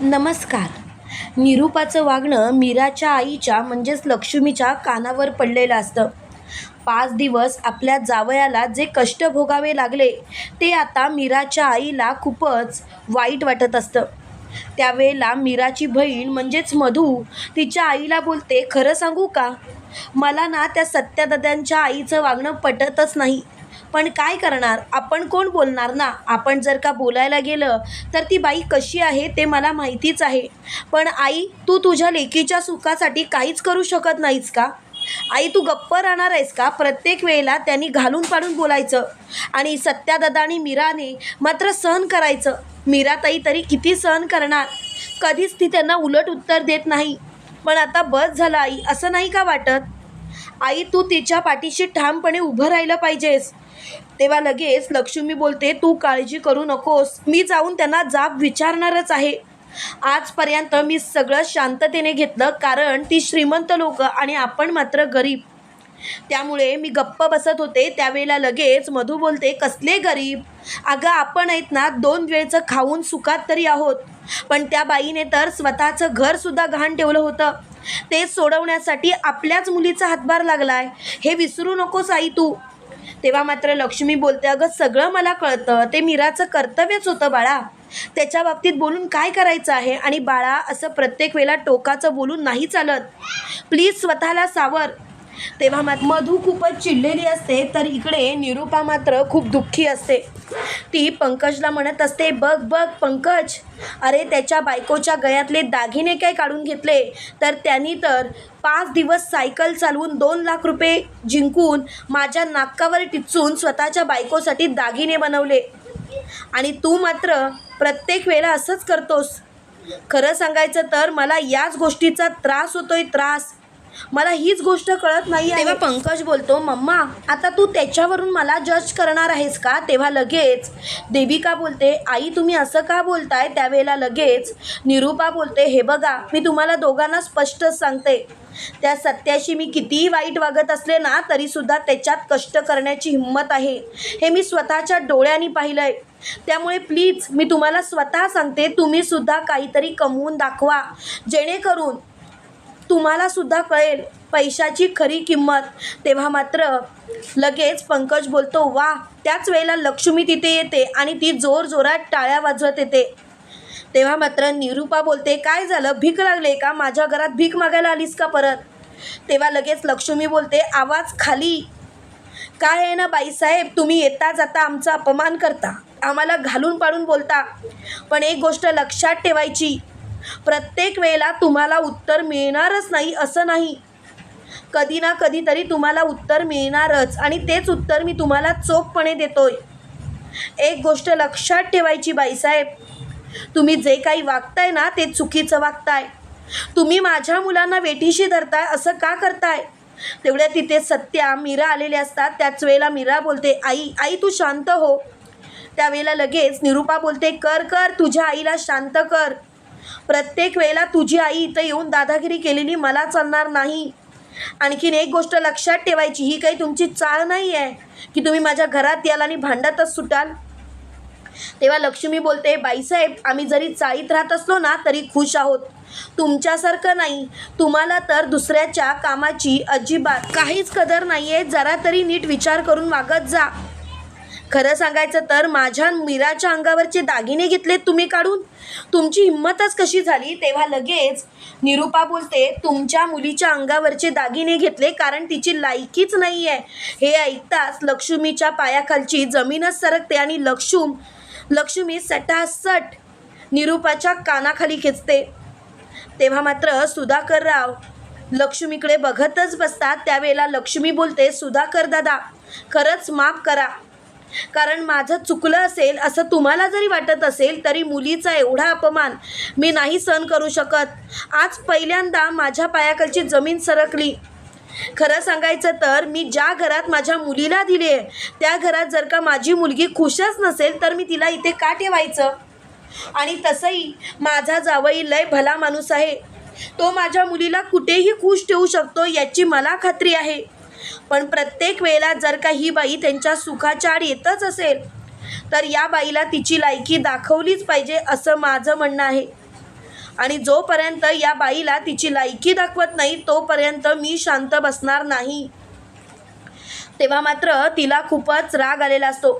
नमस्कार. निरूपाचं वागणं मीराच्या आईच्या म्हणजेच लक्ष्मीच्या कानावर पडलेलं असतं. पाच दिवस आपल्या जावयाला जे कष्ट भोगावे लागले ते आता मीराच्या आईला खूपच वाईट वाटत असतं. त्यावेळेला मीराची बहीण म्हणजेच मधू तिच्या आईला बोलते खरं सांगू का? मला ना त्या सत्यादादांच्या आईचं वागणं पटतच नाही. पण काय करणार? आपण कोण बोलणार ना? आपण जर का बोलायला गेलं तर ती बाई कशी आहे ते मला माहितीच आहे. पण आई तू तुझ्या लेकीच्या सुखासाठी काहीच करू शकत नाहीस का? आई तू गप्प राहणार आहेस का? प्रत्येक वेळेला त्यांनी घालून पाडून बोलायचं आणि सत्यादादा आणि मीराने मात्र सहन करायचं. मीराताई तरी किती सहन करणार? कधीच ती त्यांना उलट उत्तर देत नाही. पण आता बस झालं आई. असं नाही का वाटत? आई तू तिच्या पाठीशी ठामपणे उभं राहिलं पाहिजेस. तेव्हा लगेच लक्ष्मी बोलते तू काळजी करू नकोस. मी जाऊन त्यांना जाब विचारणारच आहे. आजपर्यंत मी सगळं शांततेने घेतलं कारण ती श्रीमंत लोक आणि आपण मात्र गरीब. त्यामुळे मी गप्प बसत होते. त्यावेळेला लगेच मधू बोलते कसले गरीब? अगं आपण आहेत ना दोन वेळचं खाऊन सुखात तरी आहोत. पण त्या बाईने तर स्वतःचं घरसुद्धा घाण ठेवलं होतं. ते सोडवण्यासाठी आपल्याच मुलीचा हातभार लागलाय. हे विसरू नकोस आई तू. तेव्हा मात्र लक्ष्मी बोलते अगं सगळं मला कळतं. ते मीराचं कर्तव्यच होतं बाळा. त्याच्या बाबतीत बोलून काय करायचं आहे? आणि बाळा असं प्रत्येक वेळेला टोकाचं बोलून नाही चालत. प्लीज स्वतःला सावर. तेव्हा मात्र मधू खूपच चिडलेली असते तर इकडे निरूपा मात्र खूप दुःखी असते. ती पंकजला म्हणत असते बघ बघ पंकज अरे त्याच्या बायकोच्या गळ्यातले दागिने काय काढून घेतले? तर त्यांनी तर पाच दिवस सायकल चालवून दोन लाख रुपये जिंकून माझ्या नाकावर टिचून स्वतःच्या बायकोसाठी दागिने बनवले. आणि तू मात्र प्रत्येक वेळेला असंच करतोस. खरं सांगायचं तर मला याच गोष्टीचा त्रास होतोय त्रास. मला हीच गोष्ट कळत नाही आहे. तेव्हा पंकज बोलतो मम्मा आता तू त्याच्यावरून मला जज करणार आहेस का? तेव्हा लगेच देविका बोलते आई तुम्ही असं का बोलताय? त्यावेळेला लगेच निरूपा बोलते हे बघा मी तुम्हाला दोघांना स्पष्टच सांगते. त्या सत्याशी मी कितीही वाईट वागत असले ना तरीसुद्धा त्याच्यात कष्ट करण्याची हिंमत आहे. हे मी स्वतःच्या डोळ्यांनी पाहिलंय. त्यामुळे प्लीज मी तुम्हाला स्वतः सांगते तुम्हीसुद्धा काहीतरी कमवून दाखवा. जेणेकरून तुम्हाला सुद्धा कळेल पैशाची खरी किंमत. तेव्हा मात्र लगेच पंकज बोलतो वा त्याच वेळेला लक्ष्मी तिथे येते आणि ती जोर जोरात टाळ्या वाजवत येते. तेव्हा मात्र निरूपा बोलते काय झालं? भीक लागले का? माझ्या घरात भीक मागायला आलीस का परत? तेव्हा लगेच लक्ष्मी बोलते आवाज खाली. काय आहे ना बाईसाहेब? तुम्ही येता जाता आमचा अपमान करता. आम्हाला घालून पाडून बोलता. पण एक गोष्ट लक्षात ठेवायची प्रत्येक वेळेला तुम्हाला उत्तर मिळणारच नाही असं नाही. कधी ना कधीतरी तुम्हाला उत्तर मिळणारच आणि तेच उत्तर मी तुम्हाला चोखपणे देतोय. एक गोष्ट लक्षात ठेवायची बाईसाहेब. तुम्ही जे काही वागताय ना ते चुकीचं वागताय. तुम्ही माझ्या मुलांना वेठीशी धरताय असं का करताय? तेवढ्या तिथे सत्या मीरा आलेले असतात. त्याच वेळेला मीरा बोलते आई आई तू शांत हो. त्यावेळेला लगेच निरूपा बोलते कर कर तुझ्या आईला शांत कर. प्रत्येक वेळेला तुझी आई इथं येऊन दादागिरी केलेली मला चालणार नाही. आणखीन एक गोष्ट लक्षात ठेवायची ही काही तुमची चाळ नाही आहे की तुम्ही माझ्या घरात याल आणि भांडतच सुटाल? तेव्हा लक्ष्मी बोलते बाईसाहेब आम्ही जरी चाळीत राहत असलो ना तरी खुश आहोत. तुमच्यासारखं नाही. तुम्हाला तर दुसऱ्याच्या कामाची अजिबात काहीच कदर नाही आहे जरा तरी नीट विचार करून वागत जा. खरं सांगायचं तर माझ्या मीराच्या अंगावरचे दागिने घेतलेत तुम्ही काढून. तुमची हिंमतच कशी झाली? तेव्हा लगेच निरूपा बोलते तुमच्या मुलीच्या अंगावरचे दागिने घेतले कारण तिची लायकीच नाही आहे हे ऐकताच लक्ष्मीच्या पायाखालची जमीनच सरकते आणि लक्ष्म लक्ष्मी सटासट निरूपाच्या कानाखाली खेचते. तेव्हा मात्र सुधाकर राव लक्ष्मीकडे बघतच बसतात. त्यावेळेला लक्ष्मी बोलते सुधाकर दादा खरंच माफ करा. कारण माझं चुकलं असेल असं तुम्हाला जरी वाटत असेल तरी मुलीचा एवढा अपमान मी नाही सहन करू शकत. आज पहिल्यांदा माझ्या पायाखालची जमीन सरकली. खरं सांगायचं तर मी ज्या घरात माझ्या मुलीला दिली आहे त्या घरात जर का माझी मुलगी खुशच नसेल तर मी तिला इथे का ठेवायचं? आणि तसंही माझा जावई लय भला माणूस आहे. तो माझ्या मुलीला कुठेही खुश ठेवू शकतो याची मला खात्री आहे. पण प्रत्येक वेळेला जर का ही बाई त्यांच्या सुखाच्या आड येतच असेल तर या बाईला तिची लायकी दाखवलीच पाहिजे असं माझं म्हणणं आहे. आणि जोपर्यंत या बाईला तिची लायकी दाखवत नाही तोपर्यंत मी शांत बसणार नाही. तेव्हा मात्र तिला खूपच राग आलेला असतो.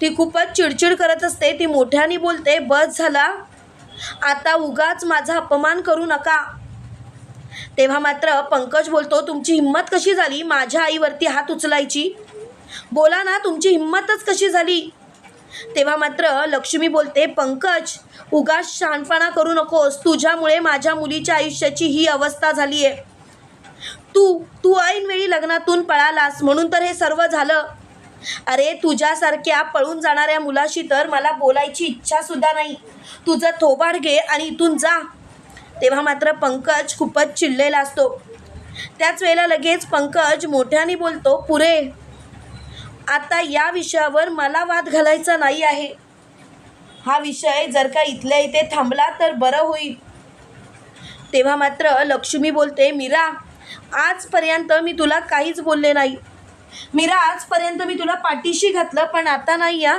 ती खूपच चिडचिड करत असते ती मोठ्याने बोलते बस झाला. आता उगाच माझा अपमान करू नका. तेव्हा मात्र पंकज बोलतो तुमची हिंमत कशी झाली? माझ्या आईवरती हात उचलायची. बोला ना तुमची हिंमतच कशी झाली? तेव्हा मात्र लक्ष्मी बोलते पंकज उगाच शहाणपणा करू नकोस. तुझ्यामुळे माझ्या मुलीच्या आयुष्याची ही अवस्था झाली आहे तू तू ऐनवेळी लग्नातून पळालास म्हणून तर हे सर्व झालं. अरे तुझ्यासारख्या पळून जाणाऱ्या मुलाशी तर मला बोलायची इच्छासुद्धा नाही. तुझं थोबाड घे आणि इथून जा. तेव्हा मात्र पंकज खूपच चिडलेला असतो. त्याच वेळेला लगेच पंकज मोठ्याने बोलतो पुरे आता या विषयावर मला वाद घालायचा नाही आहे. हा विषय जर का इथल्या इथे थांबला तर बरं होईल. तेव्हा मात्र लक्ष्मी बोलते मीरा आजपर्यंत मी तुला काहीच बोलले नाही. मीरा आजपर्यंत मी तुला पाठीशी घातलं पण आता नाही या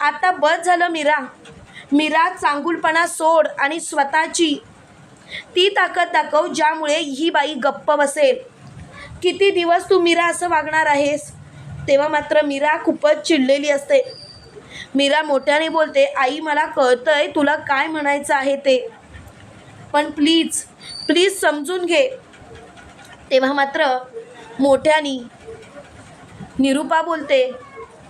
आता बस झालं मीरा. मीरा चांगुलपणा सोड आणि स्वतःची. ती ताकद दाखव ज्यामुळे ही बाई गप्प बसेल. किती दिवस तू मीरा असं वागणार आहेस? तेव्हा मात्र मीरा खूपच चिडलेली असते. मीरा मोठ्याने बोलते आई मला कळतंय तुला काय म्हणायचं आहे ते. पण प्लीज प्लीज समजून घे. तेव्हा मात्र मोठ्यानी निरुपा बोलते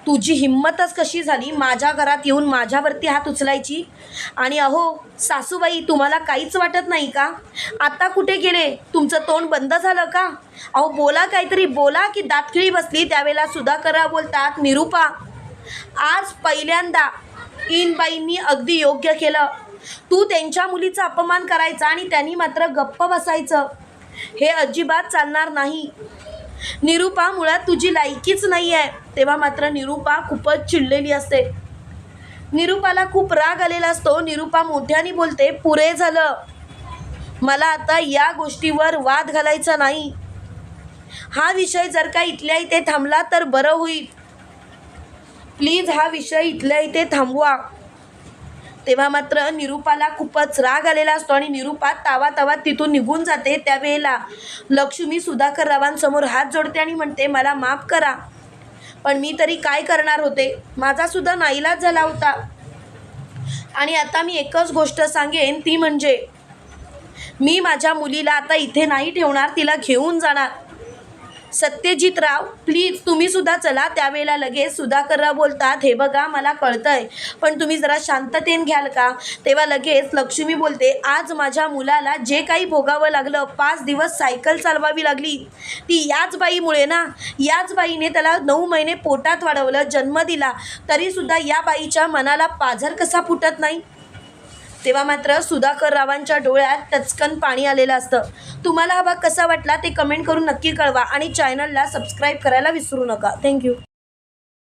तुझी हिंमतच कशी झाली? माझ्या घरात येऊन माझ्यावरती हात उचलायची? आणि अहो सासूबाई तुम्हाला काहीच वाटत नाही का? आता कुठे गेले? तुमचं तोंड बंद झालं का? अहो बोला काहीतरी बोला की दातखिळी बसली. त्यावेळेला सुधाकरा बोलतात निरूपा आज पहिल्यांदा इनबाईंनी अगदी योग्य केलं. तू त्यांच्या मुलीचा अपमान करायचा आणि त्यांनी मात्र गप्प बसायचं. हे अजिबात चालणार नाही. निरुपा मुळात तुझी लायकीच नाही आहे तेव्हा मात्र निरुपा खूपच चिडलेली असते. निरुपाला खूप राग आलेला असतो. निरुपा मोठ्याने बोलते पुरे झालं. मला आता या गोष्टीवर वाद घालायचा नाही. हा विषय जर का इथल्या इथे थांबला तर बरं होईल. प्लीज हा विषय इथल्या इथे थांबवा. तेव्हा मात्र निरुपाला खूपच राग आलेला असतो आणि निरुपा तावा तावा तिथून निघून जाते त्यावेळेला. लक्ष्मी सुधाकर रावांसमोर हात जोडते आणि म्हणते मला माफ करा पण मी तरी काय करणार होते? माझा सुद्धा नाईलाज झाला होता. आणि आता मी एकच गोष्ट सांगेन ती म्हणजे मी माझ्या मुलीला आता इथे नाही ठेवणार तिला घेऊन जाणार. सत्यजित राव प्लीज तुम्ही सुद्धा चला त्यावेळेला लगेच सुधाकरराव बोलतात हे बघा मला कळतंय पण तुम्ही जरा शांततेन घ्याल का? तेव्हा लगेच लक्ष्मी बोलते आज माझ्या मुलाला जे काही भोगावं लागलं पाच दिवस सायकल चालवावी लागली. ती याच बाईमुळे ना याच बाईने त्याला नऊ महिने पोटात वाढवलं जन्म दिला. तरीसुद्धा या बाईच्या मनाला पाझर कसा फुटत नाही? तेव्हा मात्र सुधाकर रावांच्या डोळ्यात टचकन पाणी आलेलं असतं. तुम्हाला हा भाग कसा वाटला ते कमेंट करून नक्की कळवा आणि चॅनलला सबस्क्राईब करायला विसरू नका. थँक्यू